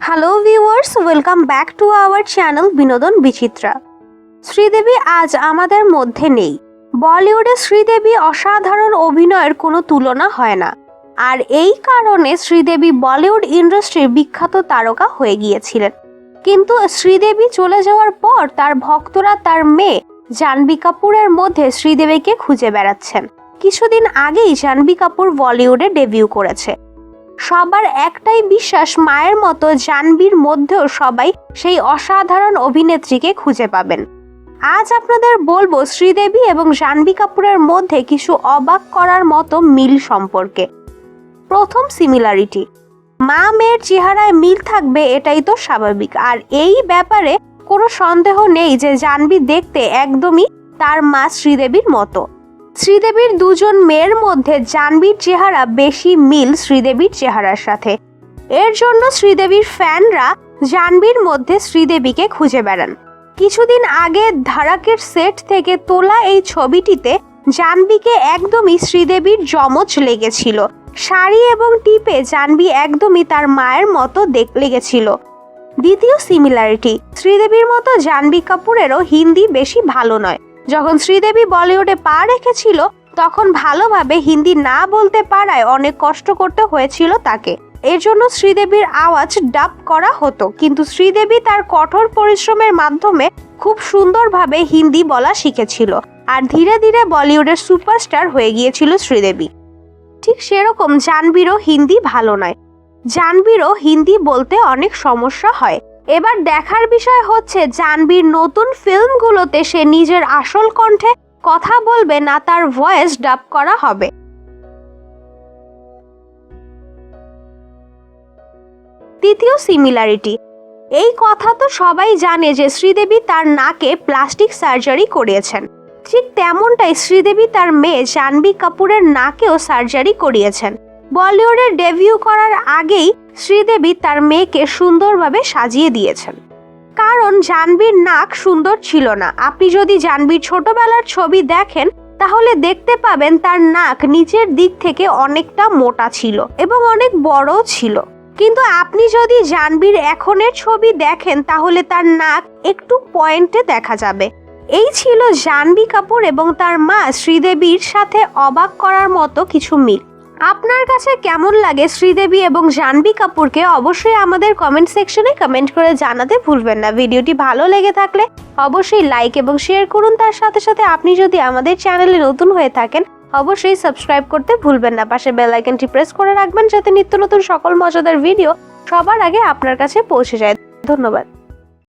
Hello viewers welcome back to our channel Binodon Bichitra Sridevi আজ আমাদের মধ্যে নেই। বলিউডে শ্রীদেবী অসাধারণ অভিনয়ের কোনো তুলনা হয় না। আর এই কারণে শ্রীদেবী বলিউড ইন্ডাস্ট্রির বিখ্যাত তারকা হয়ে গিয়েছিলেন। কিন্তু শ্রীদেবী চলে যাওয়ার পর তার ভক্তরা তার মেয়ে জাহ্নবী কাপুরের মধ্যে শ্রীদেবীকে খুঁজে বেড়াচ্ছেন। কিছুদিন আগেই জাহ্নবী কাপুর বলিউডে ডেবিউ করেছে। সবার একটাই বিশ্বাস, মায়ের মতো জাহ্নবীর মধ্যেও সবাই সেই অসাধারণ অভিনেত্রীকে খুঁজে পাবেন। আজ আপনাদের বলব শ্রীদেবী এবং জাহ্নবী কাপুরের মধ্যে কিছু অবাক করার মতো মিল সম্পর্কে। প্রথম সিমিলারিটি মা মেয়ের চেহারায় মিল থাকবে এটাই তো স্বাভাবিক। আর এই ব্যাপারে কোনো সন্দেহ নেই যে জাহ্নবী দেখতে একদমই তার মা শ্রীদেবীর মতো। শ্রীদেবীর দুজন মেয়ের মধ্যে জাহ্নবীর চেহারা বেশি মিল শ্রীদেবীর চেহারার সাথে। এর জন্য শ্রীদেবীর ফ্যানরা জাহ্নবীর মধ্যে শ্রীদেবীকে খুঁজে বেড়ান। কিছুদিন আগে ধারাকের সেট থেকে তোলা এই ছবিটিতে জাহ্নবীকে একদমই শ্রীদেবীর জমজ লেগেছিল। শাড়ি এবং টিপে জাহ্নবী একদমই তার মায়ের মতো দেখ লেগেছিল। দ্বিতীয় সিমিলারিটি, শ্রীদেবীর মতো জাহ্নবী কাপুরেরও হিন্দি বেশি ভালো নয়। যখন শ্রীদেবী বলিউডে পা রেখেছিল, তখন ভালোভাবে হিন্দি না বলতে পারায় অনেক কষ্ট করতে হয়েছিল তাকে। এর জন্য শ্রীদেবীর আওয়াজ ডাব করা হতো, কিন্তু শ্রীদেবী তার কঠোর পরিশ্রমের মাধ্যমে খুব সুন্দরভাবে হিন্দি বলা শিখেছিল আর ধীরে ধীরে বলিউডের সুপারস্টার হয়ে গিয়েছিল শ্রীদেবী। ঠিক সেরকম জাহ্নবীরও হিন্দি ভালো নয়। জাহ্নবীরও হিন্দি বলতে অনেক সমস্যা হয়। এবার দেখার বিষয় হচ্ছে জাহ্নবীর নতুন ফিল্মগুলোতে সে নিজের আসল কণ্ঠে কথা বলবে না, তার ভয়েস ডাব করা হবে। তৃতীয় সিমিলারিটি এই কথা তো সবাই জানে যে শ্রীদেবী তার নাকে প্লাস্টিক সার্জারি করিয়েছেন। ঠিক তেমনটাই শ্রীদেবী তার মেয়ে জাহ্নবী কাপুরের নাকেও সার্জারি করিয়েছেন। বলিউডের ডেবিউ করার আগেই শ্রীদেবী তার মেয়েকে সুন্দরভাবে সাজিয়ে দিয়েছেন। কারণ জাহ্নবীর নাক সুন্দর ছিল না। আপনি যদি জাহ্নবীর ছোটবেলার ছবি দেখেন, তাহলে দেখতে পাবেন তার নাক নিচের দিক থেকে অনেকটা মোটা ছিল এবং অনেক বড়ও ছিল। কিন্তু আপনি যদি জাহ্নবীর এখনের ছবি দেখেন, তাহলে তার নাক একটু পয়েন্টে দেখা যাবে। এই ছিল জাহ্নবী কাপুর এবং তার মা শ্রীদেবীর সাথে অবাক করার মতো কিছু মিল। আপনার কাছে কেমন লাগে শ্রীদেবী এবং জাহ্নবী কাপুরকে অবশ্যই আমাদের কমেন্ট সেকশনে কমেন্ট করে জানাতে ভুলবেন না। ভিডিওটি ভালো লেগে থাকলে অবশ্যই লাইক এবং শেয়ার করুন। তার সাথে সাথে আপনি যদি আমাদের চ্যানেলে নতুন হয়ে থাকেন, অবশ্যই সাবস্ক্রাইব করতে ভুলবেন না। পাশে বেল আইকনটি প্রেস করে রাখবেন যাতে নিত্য নতুন সকল মজাদার ভিডিও সবার আগে আপনার কাছে পৌঁছে যায়। ধন্যবাদ।